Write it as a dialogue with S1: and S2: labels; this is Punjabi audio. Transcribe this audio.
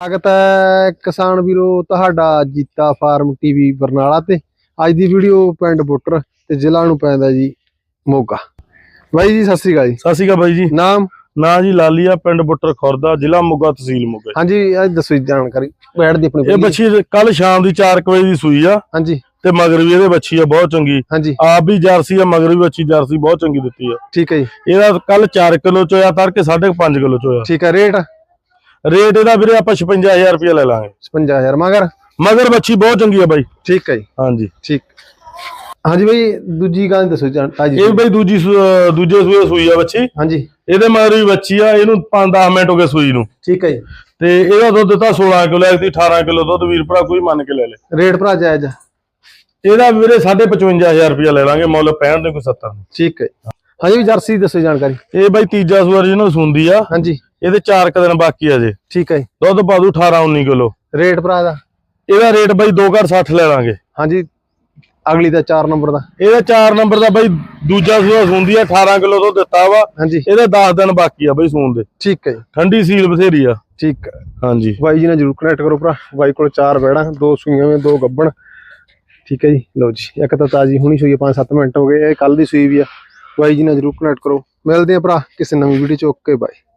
S1: ਸਵਾਗਤ ਹੈ ਕਿਸਾਨ ਵੀਰੋ ਤੁਹਾਡਾ ਜੀਤਾ ਫਾਰਮ ਟੀਵੀ ਬਰਨਾਲਾ ਤੇ। ਅੱਜ ਦੀ ਵੀਡੀਓ ਪਿੰਡ ਬੁੱਟਰ ਤੇ ਜ਼ਿਲ੍ਹਾ ਨੂੰ ਪੈਂਦਾ ਜੀ ਮੋਗਾ। ਬਾਈ ਜੀ ਸਤਿ ਸ੍ਰੀ ਅਕਾਲ ਜੀ।
S2: ਸਤਿ ਸ਼੍ਰੀ ਅਕਾਲ ਬਾਈ ਜੀ।
S1: ਨਾਮ?
S2: ਨਾਂ ਜੀ ਲਾਲੀਆ ਪਿੰਡ ਬੁੱਟਰ ਖੁਰਦਾ ਜ਼ਿਲ੍ਹਾ ਮੋਗਾ ਤਹਿਸੀਲ ਮੋਗਾ।
S1: ਹਾਂਜੀ ਅੱਜ ਦੱਸੋ ਜੀ ਜਾਣਕਾਰੀ। ਬੈਠ ਦੀ ਆਪਣੀ
S2: ਇਹ। ਬੱਚੀ ਕੱਲ ਸ਼ਾਮ ਦੀ 4 ਵਜੇ ਦੀ ਸੂਈ ਆ।
S1: ਹਾਂਜੀ।
S2: ਤੇ ਮਗਰ ਵੀ ਇਹਦੇ ਬੱਚੀ ਆ ਬਹੁਤ ਚੰਗੀ।
S1: ਹਾਂਜੀ।
S2: ਆਪ ਵੀ ਜਰਸੀ ਆ ਮਗਰ ਵੀ ਬੱਚੀ ਜਰਸੀ ਬਹੁਤ ਚੰਗੀ ਦਿੱਤੀ ਆ।
S1: ਠੀਕ ਹੈ ਜੀ।
S2: ਇਹਦਾ ਕੱਲ 4 ਕਿਲੋ ਚ ਹੋਇਆ ਤੜਕੇ 5.5 ਕਿਲੋ ਚ ਹੋਇਆ
S1: ਠੀਕ ਹੈ ਰੇਟ?
S2: ਰੇਟ ਇਹਦਾ ਵੀਰੇ ਆਪਾਂ 56000 ਰੁਪਏ ਲੈ ਲਾਂਗੇ।
S1: 55000 ਮਗਰ?
S2: ਮਗਰ ਬੱਚੀ ਬਹੁਤ ਚੰਗੀ ਆ ਬਾਈ।
S1: ਠੀਕ ਹੈ ਜੀ।
S2: ਹਾਂਜੀ।
S1: ਠੀਕ। ਹਾਂਜੀ ਬਾਈ ਦੂਜੀ ਗੱਲ ਦੱਸੋ ਤਾਜੀ
S2: ਇਹ ਬਈ ਦੂਜੀ ਸੂ- ਦੂਜੇ ਸੂਏ ਸੂਈ ਆ ਬੱਚੀ।
S1: ਹਾਂਜੀ।
S2: ਇਹਦੇ ਮਗਰ ਵੀ ਬੱਚੀ ਆ ਇਹਨੂੰ 5-10 ਮਿੰਟ ਹੋ ਗਏ ਸੂਈ ਨੂੰ।
S1: ਠੀਕ ਹੈ ਜੀ।
S2: ਤੇ ਇਹਦਾ ਦੁੱਧ ਤਾਂ 16 ਕਿਲੋ ਐਕਤੀ 18 ਕਿਲੋ ਦੁੱਧ ਵੀਰ ਭਰਾ ਕੋਈ ਮੰਨ ਕੇ ਲੈ ਲੇ।
S1: ਰੇਟ ਭਰਾ ਜਾਇਜ਼ ਆ।
S2: ਇਹਦਾ ਵੀਰੇ 55000 ਰੁਪਏ ਲੈ ਲਾਂਗੇ ਮੁੱਲ 65 ਦੇ ਕੋਈ 70
S1: ਠੀਕ ਹੈ ਹਾਂਜੀ ਵੀ ਜਰਸੀ ਦੱਸੋ ਜਾਣਕਾਰੀ।
S2: ਇਹ ਬਾਈ ਤੀਜਾ ਸੂਆ ਜਿਹਨੂੰ ਸੁੰਦੀ ਆ।
S1: ਹਾਂਜੀ।
S2: ਇਹਦੇ 4 ਕ ਦਿਨ ਬਾਕੀ ਆ ਜੇ।
S1: ਠੀਕ ਹੈ ਜੀ।
S2: ਦੁੱਧ ਪਾ ਦੂ 18 19 ਕਿਲੋ।
S1: ਰੇਟ ਭਰਾ ਦਾ?
S2: ਇਹਦਾ ਰੇਟ ਬਾਈ 2 ਘਰ 60 ਲੈ ਲਾਂਗੇ।
S1: ਹਾਂਜੀ ਅਗਲੀ ਦਾ 4 ਨੰਬਰ ਦਾ।
S2: ਇਹਦਾ 4 ਨੰਬਰ ਦਾ ਬਾਈ ਦੂਜਾ ਸੂਆ ਸੁੰਦੀ ਆ 18 ਕਿਲੋ ਦੁੱਧ ਦਿੱਤਾ ਵਾ।
S1: ਹਾਂਜੀ।
S2: ਇਹਦੇ 10 ਦਿਨ ਬਾਕੀ ਆ ਬਾਈ ਸੂਣ ਦੇ।
S1: ਠੀਕ ਹੈ ਜੀ।
S2: ਠੰਡੀ ਸੀਲ ਬਥੇਰੀ ਆ।
S1: ਠੀਕ ਹੈ
S2: ਹਾਂਜੀ।
S1: ਬਾਈ ਜੀ ਨਾਲ ਜਰੂਰ ਕਨੈਕਟ ਕਰੋ ਭਰਾ। ਬਾਈ ਕੋਲ ਚਾਰ ਬੈੜਾਂ ਦੋ ਸੂਈਆਂ ਵਿੱਚ ਦੋ ਗੱਬਣ। ਠੀਕ ਹੈ ਜੀ। ਲਓ ਜੀ ਇੱਕ ਤਾਂ ਤਾਜੀ ਹੁਣੀ ਸੂਈ 5-7 ਮਿੰਟ ਹੋ ਗਏ ਇਹ ਕੱਲ ਦੀ ਸੂਈ ਵੀ ਆ। ਬਾਈ ਜੀ ਨਾਲ ਜਰੂਰ ਕਨੈਕਟ ਕਰੋ। ਮਿਲਦੇ ਆ ਭਰਾ ਕਿਸੇ ਨਵੀਂ ਵੀਡੀਓ ਚ। Okay bye.